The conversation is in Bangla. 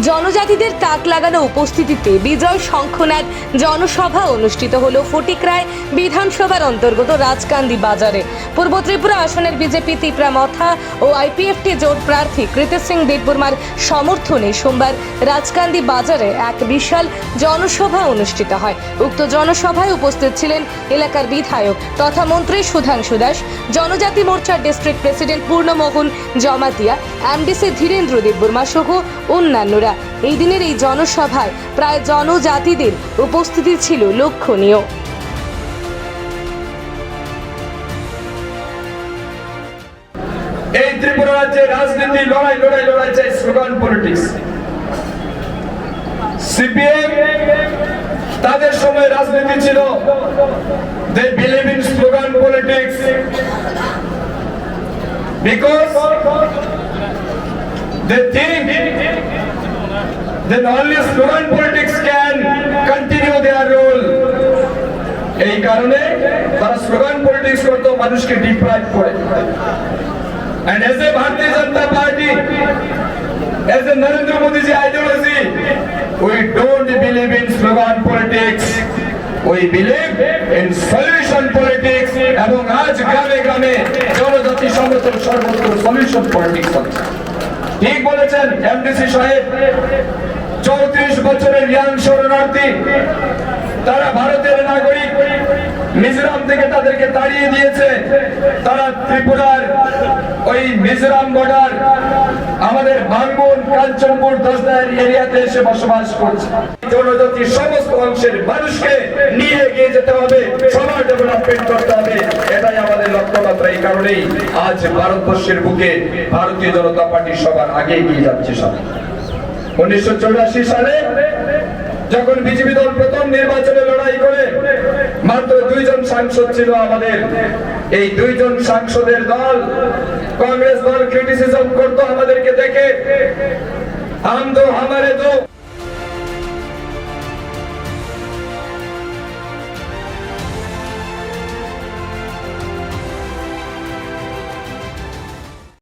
জনজাতিদের তাক লাগানো উপস্থিতিতে বিজয় শঙ্খনাথ জনসভা অনুষ্ঠিত হল ফটিকরায় বিধানসভার অন্তর্গত রাজকান্দি বাজারে। পূর্ব ত্রিপুরা আসনের বিজেপি তিপ্রা মথা ও আইপিএফটি জোট প্রার্থী কৃতি সিং দেববর্মার সমর্থনে সোমবার রাজকান্দি বাজারে এক বিশাল জনসভা অনুষ্ঠিত হয়। উক্ত জনসভায় উপস্থিত ছিলেন এলাকার বিধায়ক তথা মন্ত্রী সুধাংশু দাস, জনজাতি মোর্চার district president Purnamohan Jamatia, MDC Dhirendra Debbarma সহ অন্যান্যরা এই দিনের এই জনসভায় প্রায় জনজাতিদের উপস্থিতি ছিল লক্ষণীয়। এই ত্রিপুরা রাজ্যে রাজনীতি, লড়াই লড়াই লড়াই চাই স্লোগান পলিটিক্স। সিপিএম তাদের সময় রাজনীতি ছিল। They believe in slogan politics because they think then only slogan politics can continue their role এই কারণে তারা স্লোগান পলিটিক্স করতো মানুষকে ডিপ্রাইভ করে And as a Bharatiya Janata Party, as a Narendra Modi ji ideology, we don't believe in slogan politics. We believe in solution politics এবং আজ গ্রামে গ্রামে জনজাতি সমর্থন সর্বত্র সলিউশন পলিটিক্স ঠিক বলেছেন এমডিসি সাহেব চৌত্রিশ বছরের ইয়াং শরণার্থী, তারা ভারতের নাগরিক। মিজোরাম থেকে তাদেরকে তাড়িয়ে দিয়েছে। তারা ত্রিপুরার ওই মিজোরাম বর্ডার আমাদের বাঙ্গুন কাঞ্চনপুর দশদার এরিয়াতে এসে বসবাস করছে। জনজাতির সমস্ত অংশের মানুষকে নিয়ে এগিয়ে যেতে হবে, সবার ডেভেলপমেন্ট করতে হবে। এটাই আমাদের লক্ষ্যমাত্রা এই কারণেই আজ ভারতবর্ষের বুকে ভারতীয় জনতা পার্টি সবার আগে এগিয়ে যাচ্ছে সব উনিশশো চুরাশি সালে যখন বিজেপি দল প্রথম নির্বাচনে লড়াই করে, মাত্র দুইজন সাংসদ ছিল আমাদের। এই দুইজন সাংসদের দল কংগ্রেস দল ক্রিটিসিজম করতো আমাদেরকে দেখে। আম দো হামারে দো।